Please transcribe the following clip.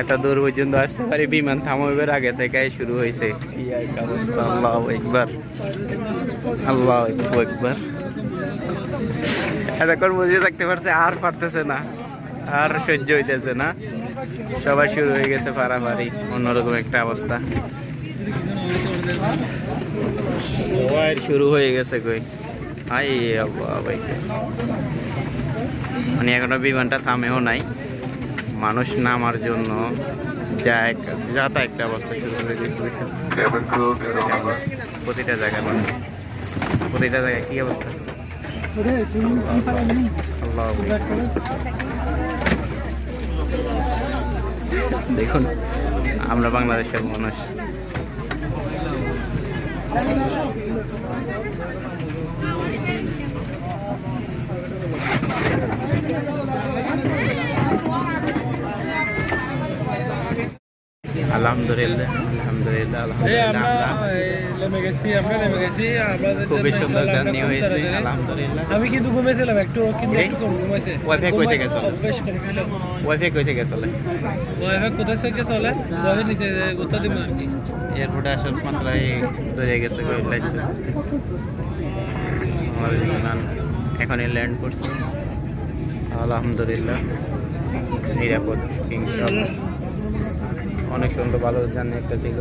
এত দূর পর্যন্ত আসতে পারি, বিমান থামাইবার আগে থেকে শুরু হয়েছে আল্লাহ একবার আল্লাহ একবার এতক্ষণ বুঝে থাকতে পারছে, আর পারতেছে না, আর সহ্য হইতেছে না। সবাই শুরু হয়ে গেছে পারাপারি, অন্যরকম একটা অবস্থা। শুরু হয়ে গেছে কই? আই আল্লাহ ভাই মানে এখনও বিমানটা থামেও নাই। মানুষ নামার জন্য যা এক- যা তা একটা অবস্থা শুরু করে দিয়েছে. প্রতিটা জায়গায় মানুষ প্রতিটা জায়গায় কী অবস্থা? দেখুন, আমরা বাংলাদেশের মানুষ। আলহামদুলিল্লাহ আলহামদুলিল্লাহ আলহামদুলিল্লাহ খুবই সুন্দর জার্নি হয়েছে আলহামদুলিল্লাহ। আমি কিন্তু ঘুমেছিলাম একটু কিন্তু একটু কম ঘুমাইছে। ওয়াইফাই কই থেকে চলে? ওয়াইফাই কই থেকে চলে? ওয়াইফাই কোথায় থেকে চলে? ওয়াইফাই নিচে কোথা দিব আর কি। এয়ারপোর্টে আসার মাত্রায় ধরে গেছে কই এখনই ল্যান্ড করছে। আলহামদুলিল্লাহ নিরাপদ ইনশাআল্লাহ। অনেক সুন্দর ভালো জানে একটা ছিল।